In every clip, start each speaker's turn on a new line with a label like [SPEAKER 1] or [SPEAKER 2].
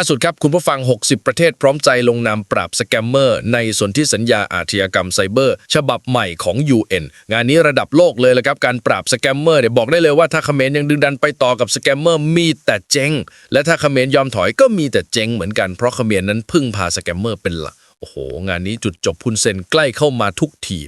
[SPEAKER 1] ล่าสุดครับ คุณผู้ฟัง 60 ประเทศพร้อมใจลงนามปราบสแกมเมอร์ ในสนธิสัญญาอาชญากรรมไซเบอร์ ฉบับใหม่ของ UN งานนี้ระดับโลกเลยละครับ การปราบสแกมเมอร์เนี่ยบอกได้เลยว่าถ้าเขมรยังดึงดันไปต่อกับสแกมเมอร์มีแต่เจ๊ง และถ้าเขมรยอมถอยก็มีแต่เจ๊งเหมือนกันเพราะเขมรนั้นพึ่งพาสแกมเมอร์เป็นหลักโอ้โห งานนี้จุดจบพุนเซนใกล้เข้ามาทุกที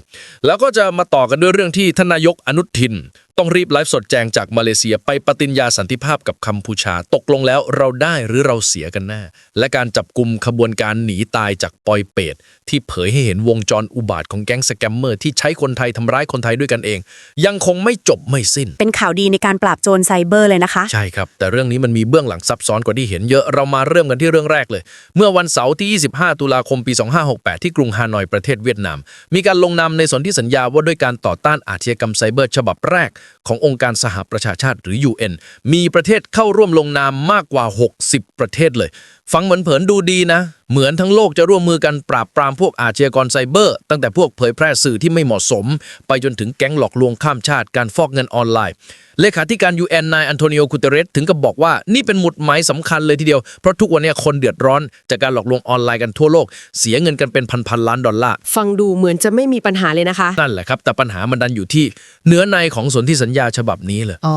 [SPEAKER 1] แล้วก็จะมาต่อกันด้วยเรื่องที่ทนายกอนุทินต้องรีบไลฟ์สดแจงจากมาเลเซียไปปฏิญญาสันติภาพกับกัมพูชา ตกลงแล้วเราได้หรือเราเสียกันแน่และการจับกลุ่มขบวนการหนีตายจากปอยเปตที่เผยให้เห็นวงจรอุบาทของแก๊งสแกมเมอร์ที่ใช้คนไทยทำร้ายคนไทยด้วยกันเอง ยังคงไม่จบไม่สิ้น
[SPEAKER 2] เป็นข่าวดีในการปราบโจรไซเบอร์เลยนะคะ
[SPEAKER 1] ใช่ครับ แต่เรื่องนี้มันมีเบื้องหลังซับซ้อนกว่าที่เห็นเยอะเรามาเริ่มกันที่เรื่องแรกเลย เมื่อวันเสาร์ที่ 25 ตุลาคมปี 2568 ที่กรุงฮานอยประเทศเวียดนาม มีการลงนามในสนธิสัญญาว่าด้วยการต่อต้านอาชญากรรมไซเบอร์ ฉบับแรกขององค์การสหประชาชาติหรือ UN มีประเทศเข้าร่วมลงนามมากกว่า 60 ประเทศเลย ฟังเหมือนเผินดูดีนะ เหมือนทั้งโลกจะร่วมมือกันปราบปรามพวกอาชญากรไซเบอร์ ตั้งแต่พวกเผยแพร่สื่อที่ไม่เหมาะสม ไปจนถึงแก๊งหลอกลวงข้ามชาติการฟอกเงินออนไลน์ เลขาธิการ UN นายอันโทนิโอกุเตเรสถึงกับบอกว่านี่เป็นหมุดหมายสำคัญเลยทีเดียว เพราะทุกวันเนี้คนเดือดร้อน จากการหลอกลวงออนไลน์กันทั่วโลก เสียเงินกันเป็นพันๆล้านดอลลาร์
[SPEAKER 3] ฟังดูเหมือนจะไม่มีปัญหาเลยนะคะ
[SPEAKER 1] นั่นแหละครับ แต่ปัญหามันดันอยู่ที่เนื้อในของสนธิสัญญาฉบับนี้เลย
[SPEAKER 3] อ๋อ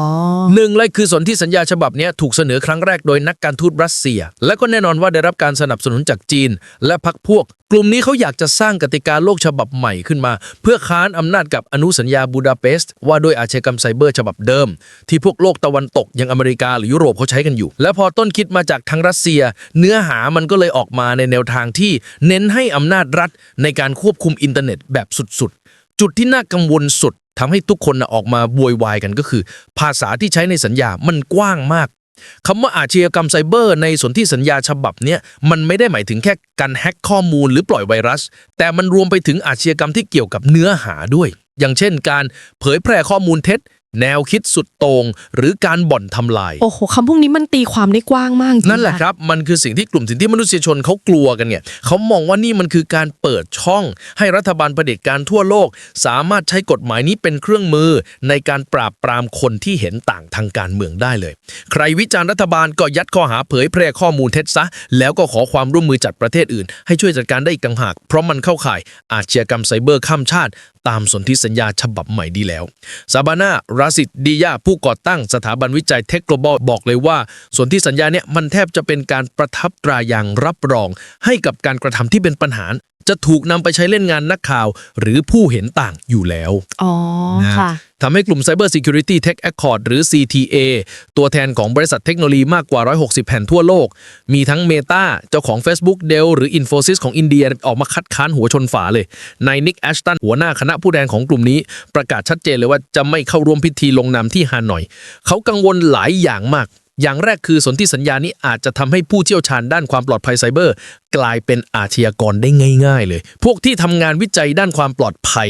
[SPEAKER 1] หนึ่งเลยคือสนธิสัญญาฉบับเนี้ยถูกเสนอครั้งแรกโดยนักการทูตรัสเซีย และก็แน่นอนว่าได้รับการสนับสนุนจากจีน และพรรคพวก กลุ่มนี้เขาอยากจะสร้างกติกาโลกฉบับใหม่ขึ้นมา เพื่อค้านอำนาจกับอนุสัญญาบูดาเปสต์ว่าด้วยอาชญากรรมไซเบอร์ฉบับเดิม ที่พวกโลกตะวันตกอย่างอเมริกาหรือยุโรปเขาใช้กันอยู่ และพอต้นคิดมาจากทางรัสเซีย เนื้อหามันก็เลยออกมาในแนวทางที่เน้นให้อำนาจรัฐ ในการควบคุมอินเทอร์เน็ตแบบสุดๆ จุดที่น่ากังวลสุดทำให้ทุกคนนะออกมาโวยวายกันก็คือ ภาษาที่ใช้ในสัญญามันกว้างมาก คำว่าอาชญากรรมไซเบอร์ในสนธิสัญญาฉบับเนี้ยมันไม่ได้หมายถึงแค่การแฮ็กข้อมูลหรือปล่อยไวรัส แต่มันรวมไปถึงอาชญากรรมที่เกี่ยวกับเนื้อหาด้วย อย่างเช่น การเผยแพร่ข้อมูลเท็จ แนวคิดสุดโตง่งหรือการบ่อนทำลาย
[SPEAKER 3] โอ้โหคำพวกนี้มันตีความได้กว้างมากจริง
[SPEAKER 1] นั่นแหละครับ มันคือสิ่งที่กลุ่มสิทธิมนุษยชนเขากลัวกันเนี่ยเขามองว่านี่มันคือการเปิดช่อง ให้รัฐบาลเผด็จการทั่วโลก สามารถใช้กฎหมายนี้เป็นเครื่องมือ ในการปราบปรามคนที่เห็นต่างทางการเมืองได้เลย ใครวิจารณ์รัฐบาลก็ยัดข้อหาเผยแพร่ข้อมูลเท็จซะ แล้วก็ขอความร่วมมือจัดประเทศอื่น ให้ช่วยจัดการได้อีกต่างหาก เพราะมันเข้าข่ายอาชญากรรมไซเบอร์ข้ามชาติ ตามสนธิสัญญาฉบับใหม่ดีแล้วซาบาน่าราสิตดียาผู้ก่อตั้งสถาบันวิจัยเทคโกลบอลบอกเลยว่า ส่วนที่สัญญาเนี่ยมันแทบจะเป็นการประทับตราอย่างรับรอง ให้กับการกระทำที่เป็นปัญหา จะถูกนำไปใช้เล่นงานนักข่าว หรือผู้เห็นต่างอยู่แล้ว
[SPEAKER 3] อ๋อค่ะ
[SPEAKER 1] ทำให้กลุ่ม Cyber Security Tech Accord หรือ CTA ตัวแทนของบริษัทเทคโนโลยีมากกว่า 160แผ่นทั่วโลก มีทั้ง Meta เจ้าของ Facebook Dell หรือ Infosys ของอินเดียออกมาคัดค้านหัวชนฝาเลยนายนิกแอชตันหัวหน้าคณะผู้แทนของกลุ่มนี้ ประกาศชัดเจนเลยว่าจะไม่เข้าร่วมพิธีลงนามที่ฮานอย เขากังวลหลายอย่างมาก อย่างแรกคือสนธิสัญญานี้อาจจะทำให้ผู้เชี่ยวชาญด้านความปลอดภัยไซเบอร์ กลายเป็นอาชญากรได้ง่าย ๆ เลย พวกที่ทำงานวิจัยด้านความปลอดภัย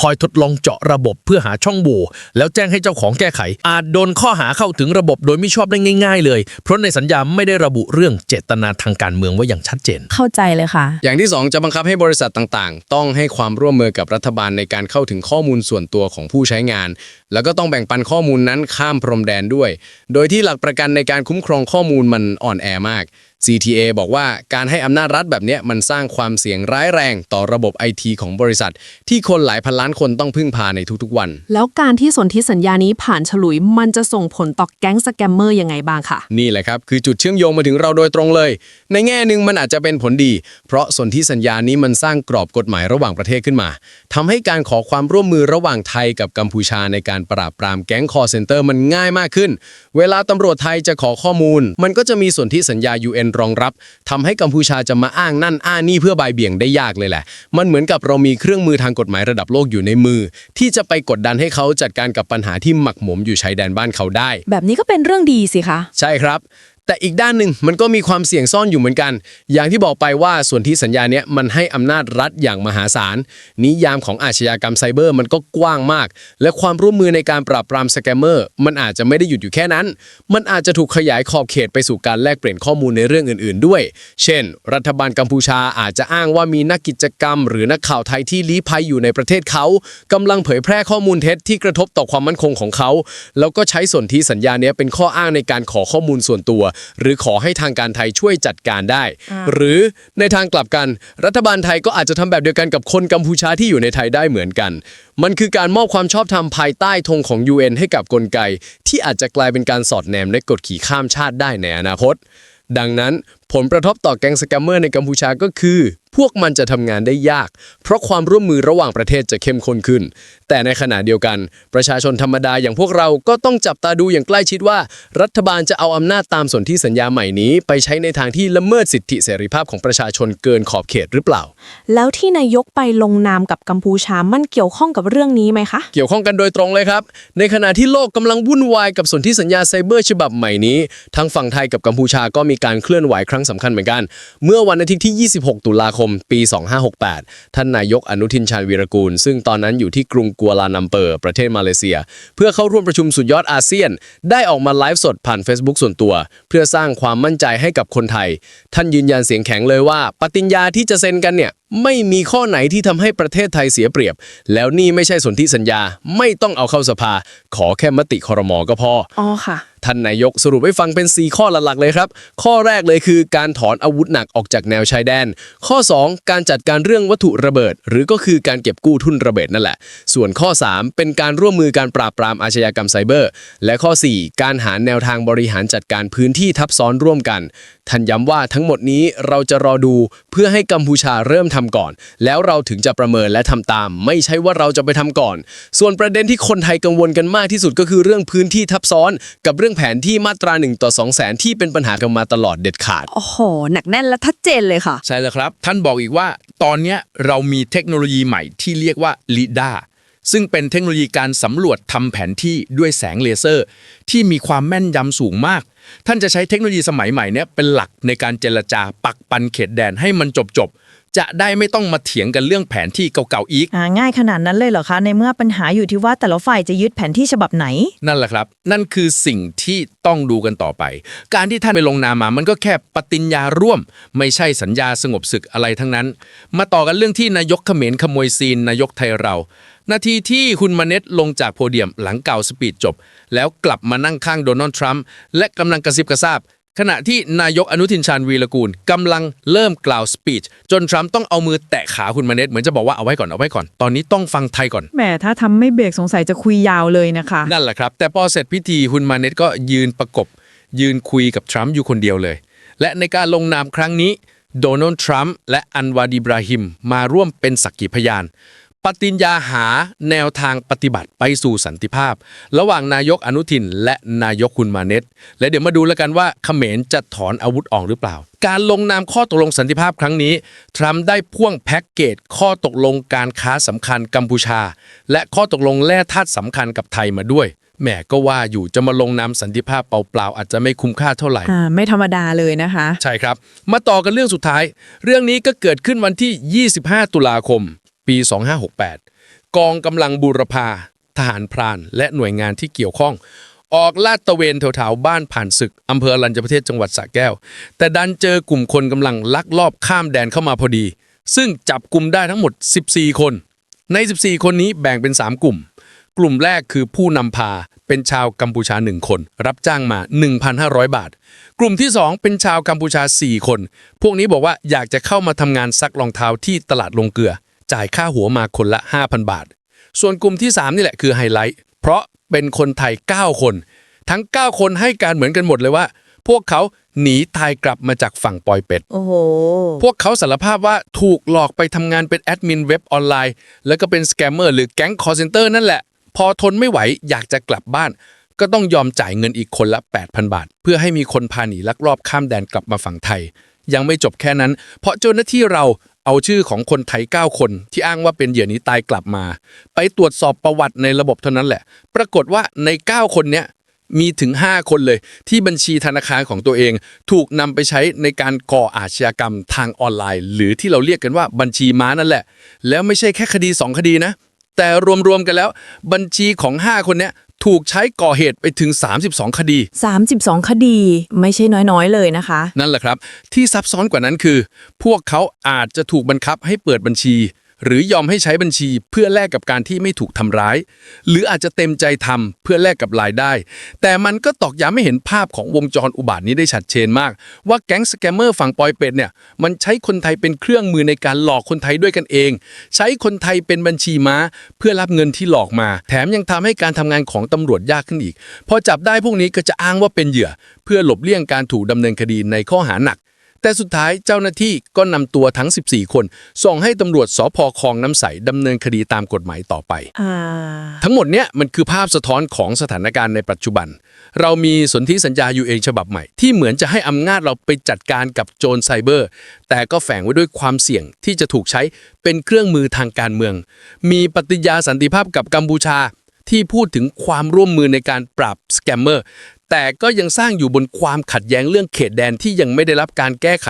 [SPEAKER 1] คอยทดลองเจาะระบบเพื่อหาช่องโหว่แล้วแจ้งให้เจ้าของแก้ไข อาจโดนข้อหาเข้าถึงระบบโดยไม่ชอบได้ง่าย ๆ เลย เพราะในสัญญาไม่ได้ระบุเรื่องเจตนาทางการเมืองไว้อย่างชัดเจน
[SPEAKER 2] เข้าใจเลยค่ะ
[SPEAKER 4] อย่างที่ 2 จะบังคับให้บริษัทต่างๆ ต้องให้ความร่วมมือกับรัฐบาลในการเข้าถึงข้อมูลส่วนตัวของผู้ใช้งาน แล้วก็ต้องแบ่งปันข้อมูลนั้นข้ามพรมแดนด้วย โดยที่หลักประกันในการคุ้มครองข้อมูลมันอ่อนแอมาก CTA บอกว่าการให้อำนาจรัฐแบบเนี้ยมันสร้างความเสี่ยงร้ายแรงต่อระบบไอทีของบริษัท ที่คนหลายพันล้านคนต้องพึ่งพาในทุกๆวัน
[SPEAKER 3] แล้วการที่สนธิสัญญานี้ผ่านฉลุยมันจะส่งผลต่อแก๊งสแกมเมอร์ยังไงบ้างค่ะ
[SPEAKER 4] นี่แหละครับ คือจุดเชื่อมโยงมาถึงเราโดยตรงเลย ในแง่หนึ่งมันอาจจะเป็นผลดี เพราะสนธิสัญญานี้มันสร้างกรอบกฎหมายระหว่างประเทศขึ้นมาทำให้การขอความร่วมมือระหว่างไทยกับกัมพูชาในการปราบปรามแก๊งคอร์เซนเตอร์มันง่ายมากขึ้น เวลาตำรวจไทยจะขอข้อมูล มันก็จะมีสนธิสัญญา UN รองรับทำให้กัมพูชาจะมาอ้างนั่นอ้างนี่เพื่อบายเบี่ยงได้ยากเลยแหละ มันเหมือนกับเรามีเครื่องมือทางกฎหมายระดับโลกอยู่ในมือ ที่จะไปกดดันให้เขาจัดการกับปัญหาที่หมักหมมอยู่ชายแดนบ้านเขาได้
[SPEAKER 2] แบบนี้ก็เป็นเรื่องดีสิคะ
[SPEAKER 4] ใช่ครับ แต่อีกด้านหนึ่งมันก็มีความเสี่ยงซ่อนอยู่เหมือนกัน อย่างที่บอกไปว่าส่วนที่สัญญาเนี้ยมันให้อำนาจรัฐอย่างมหาศาล นิยามของอาชญากรรมไซเบอร์มันก็กว้างมาก และความร่วมมือในการปราบปรามสแกมเมอร์มันอาจจะไม่ได้หยุดอยู่แค่นั้น มันอาจจะถูกขยายขอบเขตไปสู่การแลกเปลี่ยนข้อมูลในเรื่องอื่น ๆ ด้วย เช่น รัฐบาลกัมพูชาอาจจะอ้างว่ามีนักกิจกรรม หรือนักข่าวไทยที่ลี้ภัยอยู่ในประเทศเขากำลังเผยแพร่ข้อมูลเท็จที่กระทบต่อความมั่นคงของเขา แล้วก็ใช้ส่วนที่สัญญาเนี้ยเป็นข้ออ้างในการขอข้อมูลส่วนตัวหรือขอให้ทางการไทยช่วยจัดการได้ หรือในทางกลับกันรัฐบาลไทยก็อาจจะทำแบบเดียวกันกับคนกัมพูชาที่อยู่ในไทยได้เหมือนกัน มันคือการมอบความชอบธรรมภายใต้ธงของ UN ให้กับกลไก ที่อาจจะกลายเป็นการสอดแนมและกดขี่ข้ามชาติได้ในอนาคต ดังนั้นผลกระทบต่อแก๊งสแกมเมอร์ในกัมพูชาก็คือ พวกมันจะทำงานได้ยาก เพราะความร่วมมือระหว่างประเทศจะเข้มข้นขึ้น แต่ในขณะเดียวกัน ประชาชนธรรมดาอย่างพวกเราก็ต้องจับตาดูอย่างใกล้ชิดว่า รัฐบาลจะเอาอำนาจตามสนธิสัญญาใหม่นี้ ไปใช้ในทางที่ละเมิดสิทธิเสรีภาพของประชาชนเกินขอบเขตหรือเปล่า
[SPEAKER 3] แล้วที่นายกไปลงนามกับกัมพูชามันเกี่ยวข้องกับเรื่องนี้ไหมคะ
[SPEAKER 4] เกี่ยวข้องกันโดยตรงเลยครับ ในขณะที่โลกกำลังวุ่นวายกับสนธิสัญญาไซเบอร์ฉบับใหม่นี้ทั้งฝั่งไทยกับกัมพูชาก็มีการเคลื่อนไหวครั้งสำคัญเหมือนกัน เมื่อวันอาทิตย์ที่ 26 ตุลาคมปี 2568 ท่านนายกอนุทินชาญวีรกูล ซึ่งตอนนั้นอยู่ที่กรุงกัวลาลัมเปอร์ ประเทศมาเลเซีย เพื่อเข้าร่วมประชุมสุดยอดอาเซียน ได้ออกมาไลฟ์สดผ่าน Facebook ส่วนตัว เพื่อสร้างความมั่นใจให้กับคนไทย ท่านยืนยันเสียงแข็งเลยว่า ปฏิญญาที่จะเซ็นกันเนี่ยไม่มีข้อไหนที่ทำให้ประเทศไทยเสียเปรียบ แล้วนี่ไม่ใช่สนธิสัญญา ไม่ต้องเอาเข้าสภา ขอแค่มติคอรมอก็พอ
[SPEAKER 3] อ๋อค่ะ
[SPEAKER 4] ท่านนายกสรุปให้ฟังเป็น 4 ข้อหลักๆเลยครับ ข้อแรกเลยคือการถอนอาวุธหนักออกจากแนวชายแดน ข้อ 2 การจัดการเรื่องวัตถุระเบิด หรือก็คือการเก็บกู้ทุนระเบิดนั่นแหละ ส่วนข้อ 3 เป็นการร่วมมือการปราบปรามอาชญากรรมไซเบอร์ และข้อ 4 การหาแนวทางบริหารจัดการพื้นที่ทับซ้อนร่วมกัน ท่านย้ำว่าทั้งหมดนี้เราจะรอดูเพื่อให้กัมพูชาเริ่มทำก่อน แล้วเราถึงจะประเมินและทำตาม ไม่ใช่ว่าเราจะไปทำก่อน ส่วนประเด็นที่คนไทยกังวลกันมากที่สุดก็คือเรื่องพื้นที่ทับซ้อนกับเรื่องแผนที่มาตรา1ต่อ2แสนที่เป็นปัญหากันมาตลอดเด็ดขาด
[SPEAKER 5] โอ้โห หนักแน่นและชัดเจนเลยค่ะ
[SPEAKER 6] ใช่แล้วครับ ท่านบอกอีกว่าตอนเนี้ยเรามีเทคโนโลยีใหม่ที่เรียกว่า LIDA ซึ่งเป็นเทคโนโลยีการสำรวจทำแผนที่ด้วยแสงเลเซอร์ ที่มีความแม่นยำสูงมาก ท่านจะใช้เทคโนโลยีสมัยใหม่เนี้ยเป็นหลักในการเจรจาปักปันเขตแดนให้มันจบจบๆ จะได้ไม่ต้องมาเถียงกันเรื่องแผนที่เก่าๆอีก
[SPEAKER 7] อ่าง่ายขนาดนั้นเลยเหรอคะ ในเมื่อปัญหาอยู่ที่ว่าแต่ละฝ่ายจะยึดแผนที่ฉบับไหน
[SPEAKER 6] นั่นแหละครับ นั่นคือสิ่งที่ต้องดูกันต่อไป การที่ท่านไปลงนามมา มันก็แค่ปฏิญญาร่วม ไม่ใช่สัญญาสงบศึกอะไรทั้งนั้น มาต่อกันเรื่องที่นายกเขมรขโมยซีนนายกไทยเรา นาทีที่คุณมาเน็ตลงจากโพเดียมหลังเก่าสปีดจบ แล้วกลับมานั่งข้างโดนัลด์ทรัมป์และกำลังกระซิบกระซาบ ขณะที่นายกอนุทินชาญวีรกูลกำลังเริ่มกล่าวสปีชจนทรัมป์ต้องเอามือแตะขาคุณมาเน็ตเหมือนจะบอกว่าเอาไว้ก่อนเอาไว้ก่อน ตอนนี้ต้องฟังไทยก่อน
[SPEAKER 7] แหมถ้าทำไม่เบรกสงสัยจะคุยยาวเลยนะคะ
[SPEAKER 6] นั่นแหละครับ แต่พอเสร็จพิธีคุณมาเน็ตก็ยืนประกบ ยืนคุยกับทรัมป์อยู่คนเดียวเลย และในการลงนามครั้งนี้ โดนัลด์ทรัมป์และอันวาดีบราฮิมมาร่วมเป็นสักขีพยาน ปฏิญญาหาแนวทางปฏิบัติไปสู่สันติภาพ ระหว่างนายกอนุทิน และนายกคุณมาเน็ตและเดี๋ยวมาดูแล้วกันว่าเขมรจะถอนอาวุธออกหรือเปล่า การลงนามข้อตกลงสันติภาพครั้งนี้ ทรัมป์ได้พ่วงแพ็กเกจข้อตกลงการค้าสำคัญกัมพูชา และข้อตกลงแร่ธาตุสำคัญกับไทยมาด้วยแหมก็ว่าอยู่จะมาลงนามสันติภาพเปล่าๆอาจจะไม่คุ้มค่าเท่าไหร่
[SPEAKER 7] อ่าไม่ธรรมดาเลยนะคะ
[SPEAKER 6] ใช่ครับ มาต่อกันเรื่องสุดท้าย เรื่องนี้ก็เกิดขึ้นวันที่ 25 ตุลาคม ปี 2568 กองกำลังบูรพาทหารพราน และหน่วยงานที่เกี่ยวข้อง ออกลาดตระเวนแถวๆบ้านผ่านศึกอำเภออรัญญประเทศจังหวัดสระแก้ว แต่ดันเจอกลุ่มคนกำลังลักลอบข้ามแดนเข้ามาพอดี ซึ่งจับกลุ่มได้ทั้งหมด 14 คน ใน 14 คนนี้แบ่งเป็น 3 กลุ่ม กลุ่มแรกคือผู้นำพาเป็นชาวกัมพูชา 1 คน รับจ้างมา 1,500 บาท กลุ่มที่ 2 เป็นชาวกัมพูชา 4 คน พวกนี้บอกว่าอยากจะเข้ามาทำงานซักรองเท้าที่ตลาดลงเกลือ จ่ายค่าหัวมาคนละ 5,000 บาท ส่วนกลุ่มที่ 3 นี่แหละคือไฮไลท์ เพราะเป็นคนไทย 9 คน ทั้ง 9 คนให้การเหมือนกันหมดเลยว่า พวกเขาหนีตายกลับมาจากฝั่งปอยเป็ด
[SPEAKER 7] โอ้โห
[SPEAKER 6] พวกเขาสารภาพว่าถูกหลอกไปทำงานเป็นแอดมินเว็บออนไลน์ แล้วก็เป็นสแกมเมอร์หรือแก๊งคอร์เซนเตอร์นั่นแหละ พอทนไม่ไหวอยากจะกลับบ้าน ก็ต้องยอมจ่ายเงินอีกคนละ 8,000 บาท เพื่อให้มีคนพาหนีลักลอบข้ามแดนกลับมาฝั่งไทย ยังไม่จบแค่นั้น เพราะเจ้าหน้าที่เรา เอาชื่อของคนไทย 9 คน ที่อ้างว่าเป็นเหยื่อหนี้ตายกลับมา ไปตรวจสอบประวัติในระบบเท่านั้นแหละ ปรากฏว่าใน 9 คนเนี้ยมีถึง 5 คนเลย ที่บัญชีธนาคารของตัวเอง ถูกนำไปใช้ในการก่ออาชญากรรมทางออนไลน์ หรือที่เราเรียกกันว่าบัญชีม้านั่นแหละ แล้วไม่ใช่แค่คดี 2 คดีนะ แต่รวมๆกันแล้ว บัญชีของ 5 คนเนี้ย ถูกใช้ก่อเหตุไปถึง 32 คดี
[SPEAKER 7] 32 คดีไม่ใช่น้อย ๆ เลยนะคะ
[SPEAKER 6] นั่นแหละครับ ที่ซับซ้อนกว่านั้นคือ พวกเขาอาจจะถูกบังคับให้เปิดบัญชี หรือยอมให้ใช้บัญชีเพื่อแลกกับการที่ไม่ถูกทำร้าย หรืออาจจะเต็มใจทำเพื่อแลกกับรายได้ แต่มันก็ตอกย้ำให้เห็นภาพของวงจรอุบาทนี้ได้ชัดเจนมาก ว่าแก๊งสแกมเมอร์ฝั่งปอยเป็ดเนี่ยมันใช้คนไทยเป็นเครื่องมือในการหลอกคนไทยด้วยกันเอง ใช้คนไทยเป็นบัญชีม้า เพื่อรับเงินที่หลอกมา แถมยังทำให้การทำงานของตำรวจยากขึ้นอีกพอจับได้พวกนี้ก็จะอ้างว่าเป็นเหยื่อ เพื่อหลบเลี่ยงการถูกดำเนินคดีในข้อหาหนัก แต่สุดท้ายเจ้าหน้าที่ก็นำตัวทั้ง 14 คน ส่งให้ตำรวจสพคลองน้ำใสดำเนินคดีตามกฎหมายต่อไป
[SPEAKER 7] อ่า
[SPEAKER 6] ทั้งหมดเนี้ยมันคือภาพสะท้อนของสถานการณ์ในปัจจุบัน เรามีสนธิสัญญาอยู่เองฉบับใหม่ ที่เหมือนจะให้อำนาจเราไปจัดการกับโจรไซเบอร์ แต่ก็แฝงไว้ด้วยความเสี่ยงที่จะถูกใช้เป็นเครื่องมือทางการเมือง มีปฏิญาสันติภาพกับกัมพูชาที่พูดถึงความร่วมมือในการปราบสแกมเมอร์ แต่ก็ยังสร้างอยู่บนความขัดแย้งเรื่องเขตแดนที่ยังไม่ได้รับการแก้ไข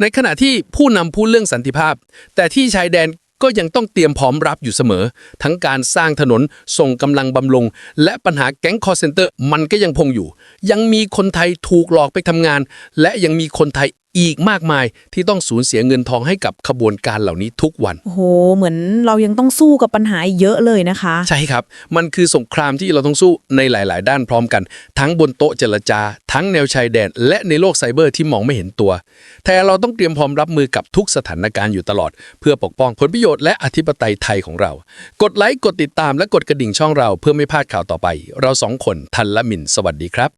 [SPEAKER 6] ในขณะที่ผู้นำพูดเรื่องสันติภาพ แต่ที่ชายแดนก็ยังต้องเตรียมพร้อมรับอยู่เสมอ ทั้งการสร้างถนนส่งกำลังบำรุง และปัญหาแก๊งคอร์เซนเตอร์มันก็ยังพงอยู่ ยังมีคนไทยถูกหลอกไปทำงาน และยังมีคนไทยอีกมากมายที่ต้องสูญเสียเงินทองให้กับขบวนการเหล่านี้ทุกวัน
[SPEAKER 7] โอ้โห เหมือนเรายังต้องสู้กับปัญหาอีกเยอะเลยนะคะ
[SPEAKER 6] ใช่ครับ มันคือสงครามที่เราต้องสู้ในหลาย ๆ ด้านพร้อมกัน ทั้งบนโต๊ะเจรจา ทั้งแนวชายแดน และในโลกไซเบอร์ที่มองไม่เห็นตัว แต่เราต้องเตรียมพร้อมรับมือกับทุกสถานการณ์อยู่ตลอด เพื่อปกป้องผลประโยชน์และอธิปไตยไทยของเรา กดไลค์กดติดตามและกดกระดิ่งช่องเรา เพื่อไม่พลาดข่าวต่อไป เราสองคนทันละมินสวัสดีครับ